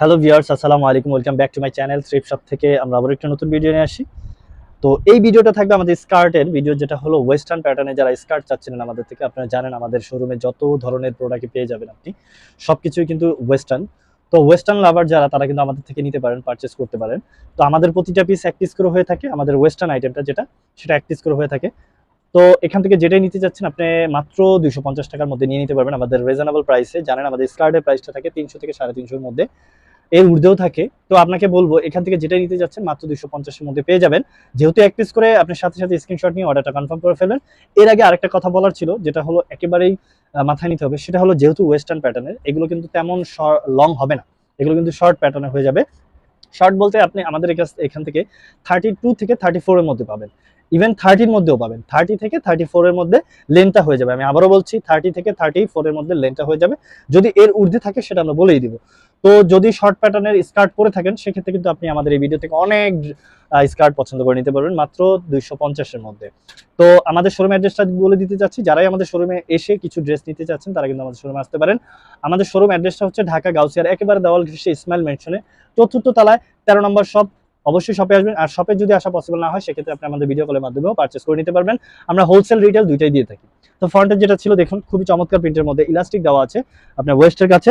Hello viewers আসসালামু আলাইকুম welcome back to my channel thrift shop থেকে আমরা আবার একটা নতুন ভিডিও নিয়ে আসি। তো এই ভিডিওটা থাকবে আমাদের স্কার্টের ভিডিও যেটা হলো ওয়েস্টার্ন প্যাটার্নে যারা স্কার্ট চাচ্ছিলেন আমাদের থেকে, আপনারা জানেন আমাদের শোরুমে যত ধরনের প্রোডাক্ট পেয়ে যাবেন আপনি সব কিছুই কিন্তু ওয়েস্টার্ন তো ওয়েস্টার্ন লাভার যারা, তারা কিন্তু আমাদের থেকে নিতে পারেন পারচেস করতে পারেন। তো আমাদের প্রতিটা পিস এক পিস করে হয়ে থাকে, আমাদের ওয়েস্টার্ন আইটেমটা যেটা, সেটা এক পিস করে হয়ে থাকে। তো এখান থেকে যেটাই নিতে যাচ্ছেন, আপনি মাত্র পঞ্চাশ টাকার মধ্যে নিয়ে নিতে পারবেন আমাদের রিজনেবল প্রাইসে জানেন আমাদের স্কার্টের প্রাইসটা থাকে তিনশো থেকে সাড়ে তিনশোর মধ্যে। এর ঊর্ধ্বেও থাকে। তো আপনাকে বলব, এখান থেকে যেটা নিতে যাচ্ছেন মাত্র দুশো পঞ্চাশের মধ্যে পেয়ে যাবেন। যেহেতু এক পিস করে আপনার সাথে সাথে স্ক্রিনশট নিয়ে অর্ডারটা কনফার্ম করে ফেলবেন এর আগে আরেকটা কথা বলার ছিল, যেটা হলো একেবারেই মাথায় নিতে হবে, সেটা হলো যেহেতু ওয়েস্টার্ন প্যাটার্নের এগুলো কিন্তু তেমন লং হবে না। এগুলো কিন্তু শর্ট প্যাটার্নে হয়ে যাবে। শর্ট বলতে আপনি আমাদের এখান- থেকে থার্টি টু থেকে থার্টি ফোরের মধ্যে পাবেন। ইভেন থার্টির মধ্যেও পাবেন। থার্টি থেকে থার্টি ফোরের মধ্যে লেনটা হয়ে যাবে। আমি আবারও বলছি থার্টি থেকে থার্টি ফোরের মধ্যে লেনটা হয়ে যাবে। যদি এর ঊর্ধ্বে থাকে, সেটা আমরা বলেই দিব। তো যদি শর্ট প্যাটার্নের স্কার্ট পরে থাকেন, সেক্ষেত্রে কিন্তু আপনি আমাদের এই ভিডিও থেকে অনেক স্কার্ট পছন্দ করে নিতে পারবেন, মাত্র দুইশো পঞ্চাশের মধ্যে। তো আমাদের শোরুম অ্যাড্রেসটা বলে দিতে চাচ্ছি, যারাই আমাদের শোরুমে এসে কিছু ড্রেস নিতে চাচ্ছেন, তারা কিন্তু আমাদের শোরুমে আসতে পারেন। আমাদের শোরুম অ্যাড্রেসটা হচ্ছে ঢাকা গাউসিয়ার, একেবারে দেওয়াল ঘেসে ইসমাইল মেনশনে চতুর্থ তলায় তেরো নম্বর শপ অবশ্যই শপে আসবেন। আর শপে যদি আসা পসিবল না হয়, সেক্ষেত্রে আপনি আমাদের ভিডিও কলের মাধ্যমেও পারচেস করে নিতে পারবেন। আমরা হোলসেল রিটেল দুইটাই দিয়ে থাকি। তো ফ্রন্টের যেটা ছিল, দেখুন, খুবই চমৎকার প্রিন্টের মধ্যে ইলাস্টিক দেওয়া আছে। আপনার ওয়েস্টের কাছে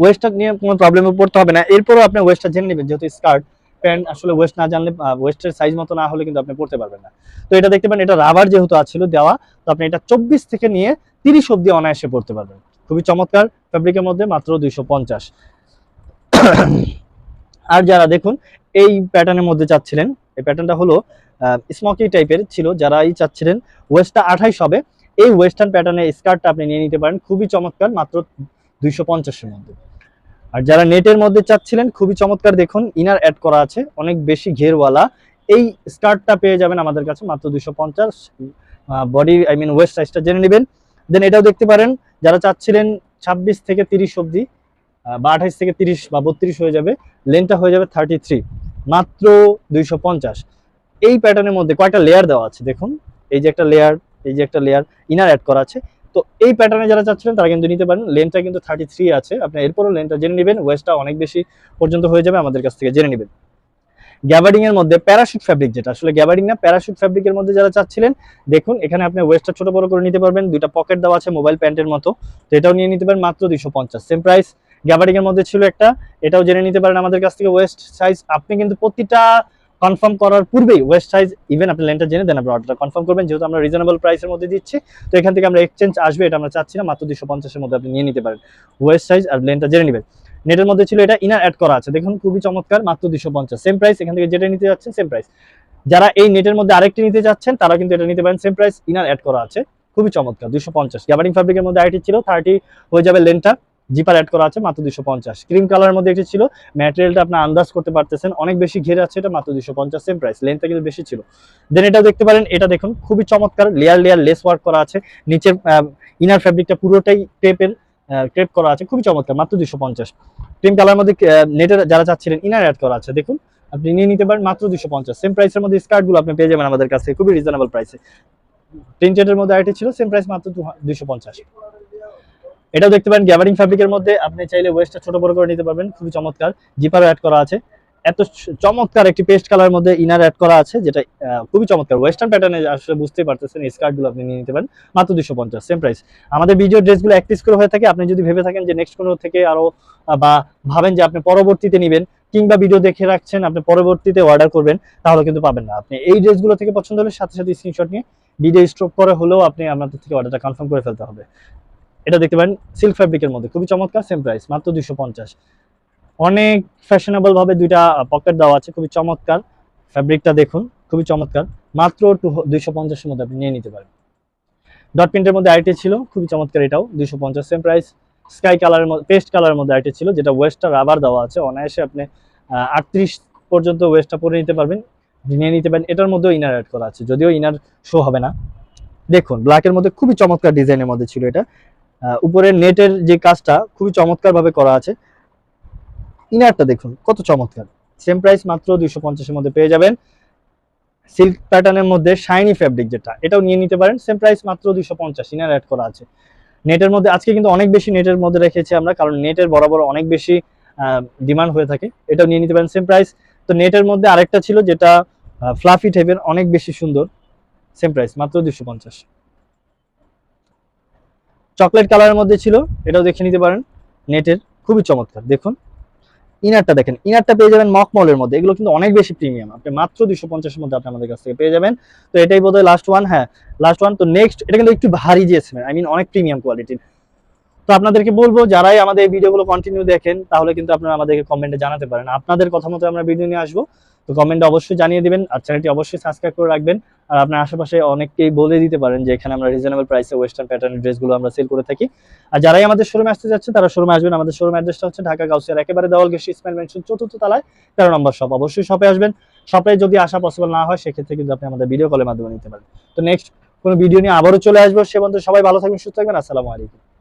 ওয়েস্টটা নিয়ে কোনো প্রবলেমে পড়তে হবে না। এরপরও আপনি ওয়েস্টটা জেনে নেবেন, যেহেতু স্কার্ট প্যান্ট আসলে ওয়েস্ট না জানলে ওয়েস্টের সাইজ মতো না হলে কিন্তু আপনি পড়তে পারবেন না। তো এটা দেখতে পান এটা রাবার যেহেতু আছিল দেওয়া, তো আপনি এটা চব্বিশ থেকে নিয়ে তিরিশ অব্দি অনায়াসে পড়তে পারবেন। খুবই চমৎকার ফ্যাব্রিকের মধ্যে মাত্র দুইশো পঞ্চাশ। আর যারা দেখুন, এই প্যাটার্নের মধ্যে চাচ্ছিলেন, এই প্যাটার্নটা হলো স্মকি টাইপের ছিল যারা এই চাচ্ছিলেন ওয়েস্টটা আঠাইশ হবে, এই ওয়েস্টার্ন প্যাটার্নের স্কার্টটা আপনি নিয়ে নিতে পারেন। খুবই চমৎকার, মাত্র দুইশো পঞ্চাশের মধ্যে। আর যারা নেটের মধ্যে চাচ্ছিলেন, খুবই চমৎকার দেখুন ইনার অ্যাড করা আছে, অনেক বেশি ঘেরওয়ালা। এই স্কার্টটা পেয়ে যাবেন আমাদের কাছে মাত্র দুইশো পঞ্চাশ। বডি আই মিন ওয়েস্ট সাইজটা জেনে নেবেন। দেন এটাও দেখতে পারেন, যারা চাচ্ছিলেন ছাব্বিশ থেকে তিরিশ অবধি বা আঠাইশ থেকে তিরিশ বা বত্রিশ হয়ে যাবে লেনটা হয়ে যাবে থার্টি থ্রি মাত্র দুইশো পঞ্চাশ। এই প্যাটার্নের মধ্যে কয়েকটা লেয়ার দেওয়া আছে, দেখুন। এই যে একটা লেয়ার এই যে একটা লেয়ার ইনার অ্যাড করা আছে। তো এই প্যাটার্নে যারা চাচ্ছিলেন, তারা কিন্তু নিতে পারেন। লেনটা কিন্তু থার্টি থ্রি আছে। আপনি এরপরও লেনটা জেনে নেবেন। ওয়েস্টটা অনেক বেশি পর্যন্ত হয়ে যাবে, আমাদের কাছ থেকে জেনে নেবেন। গ্যাবার্ডিং এর মধ্যে প্যারাশুট ফ্যাব্রিক যেটা, আসলে গ্যাবার্ডিং না প্যারাশুট ফ্যাব্রিকের মধ্যে যারা চাচ্ছিলেন, দেখুন, এখানে আপনি ওয়েস্টটা ছোট বড় করে নিতে পারবেন। দুইটা পকেট দেওয়া আছে মোবাইল প্যান্টের মতো। তো এটাও নিয়ে নিতে পারেন, মাত্র দুইশো পঞ্চাশ। সেম প্রাইস গ্যাবার্ডিং এর মধ্যে ছিল একটা। এটাও জেনে নিতে পারেন আমাদের কাছ থেকে ওয়েস্ট সাইজ আপনি কিন্তু প্রতিটা কনফার্ম করার পূর্বেই ওয়েস্ট সাইজ ইভেন আপনি লেনটা জেনে দেন, আপনি অর্ডারটা কনফার্ম করবেন। যেহেতু আমরা রিজনেবল প্রাইসের মধ্যে দিচ্ছি, তো এখান থেকে আমরা এক্সচেঞ্জ আসবে, এটা আমরা চাচ্ছি না, মাত্র দুশো পঞ্চাশের মধ্যে আপনি নিয়ে নিতে পারেন। ওয়েস্ট সাইজ আর লেনটা জেনে নেবেন। নেটের মধ্যে ছিল এটা ইনার অ্যাড করা আছে। দেখুন, খুবই চমৎকার, মাত্র দুশো পঞ্চাশ। সেম প্রাইস এখান থেকে যেটা নিতে যাচ্ছেন সেম প্রাইস যারা এই নেটের মধ্যে আরেকটি নিতে যাচ্ছেন, তারা কিন্তু এটা নিতে পারেন সেম প্রাইস ইনার অ্যাড করা আছে। খুবই চমৎকার দুশো পঞ্চাশ। গ্যাবারিং ফ্যাব্রিকের মধ্যে আইটি ছিল থার্টি হয়ে যাবে লেনটা জিপার অ্যাড করা আছে, মাত্র দুশো পঞ্চাশ। ক্রিম কালারের মধ্যে একটি ছিল ম্যাটেরিয়ালটা আপনার আন্দাজ করতে পারতেছেন, অনেক বেশি ঘেরে আছে এটা, মাত্র দুশো পঞ্চাশ সেম প্রাইস লেন্থটা কিন্তু বেশি ছিল। দেন এটা দেখতে পারেন, এটা দেখুন, খুবই চমৎকার লেয়ার লেয়ার লেস ওয়ার্ক করা আছে, নিচের ইনার ফ্যাব্রিকটা পুরোটাই টেপের ক্রেপ করা আছে, খুবই চমৎকার, মাত্র দুশো পঞ্চাশ। ক্রিম কালার মধ্যে নেটের যারা চাচ্ছিলেন ইনার অ্যাড করা আছে, দেখুন, আপনি নিয়ে নিতে পারেন, মাত্র দুশো পঞ্চাশ। সেম প্রাইসের মধ্যে স্কার্টগুলো আপনি পেয়ে যাবেন আমাদের কাছে, খুবই রিজনেবল প্রাইসে প্রিন্টেডের মধ্যে আইটি ছিল সেম প্রাইস মাত্র দুশো পঞ্চাশ। এটাও দেখতে পারেন গ্যাবারিং ফ্যাব্রিকের মধ্যে আপনি চাইলে ওয়েস্টটা ছোট বড় করে নিতে পারবেন, খুবই চমৎকার। জিপারও অ্যাড করা আছে। এত চমৎকার একটি পেস্ট কালার মধ্যে ইনার অ্যাড করা আছে, যেটা খুবই চমৎকার। ওয়েস্টার্ন প্যাটার্নে আসলে বুঝতেই পারতেছেন, এই স্কার্টগুলো আপনি নিয়ে নিতে পারেন। মাত্র দুশো পঞ্চাশ সেম প্রাইস আমাদের ভিডিও ড্রেসগুলো এক পিস করে হয়ে থাকে, আপনি যদি ভেবে থাকেন যে নেক্সট কোনো থেকে আরও বা ভাবেন যে আপনি পরবর্তীতে নেবেন, কিংবা ভিডিও দেখে রাখছেন, আপনি পরবর্তীতে অর্ডার করবেন, তাহলে কিন্তু পাবেন না। আপনি এই ড্রেসগুলো থেকে পছন্দ হলে সাথে সাথে স্ক্রিনশট নিয়ে ভিডিও স্টপ করে হলেও আপনি আপনাদের থেকে অর্ডারটা কনফার্ম করে ফেলতে হবে। এটা দেখতে পারেন সিল্ক ফ্যাব্রিকের মধ্যে। খুবই চমৎকার সেম প্রাইস মাত্র দুশো পঞ্চাশ। অনেক ফ্যাশনেবল ভাবে দুইটা পকেট দেওয়া আছে, খুবই চমৎকার। ফ্যাব্রিকটা দেখুন, খুবই চমৎকার। মাত্র টু, দুইশো পঞ্চাশের মধ্যে আপনি নিয়ে নিতে পারেন। ডট প্রিন্টের মধ্যে আইটি ছিল, খুবই চমৎকার এটাও, দুইশো পঞ্চাশ সেম প্রাইস স্কাই কালারের মধ্যে পেস্ট কালারের মধ্যে আইটি ছিল, যেটা ওয়েস্টটা রাবার দেওয়া আছে। অনায়াসে আপনি আটত্রিশ পর্যন্ত ওয়েস্টটা পরে নিতে পারবেন। নিয়ে নিতে পারেন। এটার মধ্যেও ইনার অ্যাড করা আছে, যদিও ইনার শো হবে না। দেখুন ব্ল্যাকের মধ্যে খুবই চমৎকার ডিজাইনের মধ্যে ছিল এটা। উপরে নেটের যে কাজটা খুবই চমৎকার ভাবে করা আছে। ইনারটা দেখুন, কত চমৎকার। সেম প্রাইস মাত্র দুইশো পঞ্চাশের মধ্যে পেয়ে যাবেন। সিল্ক প্যাটার্নের মধ্যে শাইনি ফ্যাব্রিক যেটা, এটাও নিয়ে নিতে পারেন। সেম প্রাইস মাত্র দুইশো পঞ্চাশ ইনার অ্যাড করা আছে। নেটের মধ্যে, আজকে কিন্তু অনেক বেশি নেটের মধ্যে রেখেছি আমরা, কারণ নেটের বরাবর অনেক বেশি ডিমান্ড হয়ে থাকে। এটাও নিয়ে নিতে পারেন সেম প্রাইস তো নেটের মধ্যে আরেকটা ছিল যেটা ফ্লাফি টাইপের অনেক বেশি সুন্দর। সেম প্রাইস মাত্র দুশো পঞ্চাশ। চকলেট কালারের মধ্যে ছিল, এটাও দেখে নিতে পারেন, নেটের খুবই চমৎকার, দেখুন। ইনারটা দেখেন, ইনারটা পেয়ে যাবেন মকমলের মধ্যে, এগুলো কিন্তু অনেক বেশি প্রিমিয়াম, আপনি মাত্র দুশো পঞ্চাশের মধ্যে আপনি আমাদের কাছ থেকে পেয়ে যাবেন। তো এটাই বোধহয় লাস্ট ওয়ান হ্যাঁ লাস্ট ওয়ান তো নেক্সট এটা কিন্তু একটু ভারী জিএসএম আই মিন অনেক প্রিমিয়াম কোয়ালিটির তো আপনাদেরকে বলব, যারাই আমাদের এই ভিডিওগুলো কন্টিনিউ দেখেন, তাহলে কিন্তু আপনারা আমাদেরকে কমেন্টে জানাতে পারেন। আপনাদের কথা মতো আমরা ভিডিও নিয়ে আসব। তো কমেন্টে অবশ্যই জানিয়ে দিবেন আর চ্যানেলটি অবশ্যই সাবস্ক্রাইব করে রাখবেন। আর আপনার আশেপাশে অনেককেই বলে দিতে পারেন যে এখানে আমরা রিজনেবল প্রাইসে ওয়েস্টার্ন প্যাটার্ন ড্রেসগুলো আমরা সেল করে থাকি। আর যারাই আমাদের শোরুমে আসতে যাচ্ছে, তারা শোরুমে আসবেন। আমাদের শোরুম অ্যাড্রেসটা হচ্ছে ঢাকা গাউসিয়ার একেবারে দেওয়াল গেছি ইসমাইল মেনশন চতুর্থ তলায় তেরো নম্বর শপ অবশ্যই শপে আসবেন। শপে যদি আসা পসিবল না হয়, সেক্ষেত্রে কিন্তু আপনি আমাদের ভিডিও কলের মাধ্যমে নিতে পারেন। তো নেক্সট কোনো ভিডিও নিয়ে আবারও চলে আসব। সে পর্যন্ত সবাই ভালো থাকবেন, সুস্থ থাকবেন। আসসালামু আলাইকুম।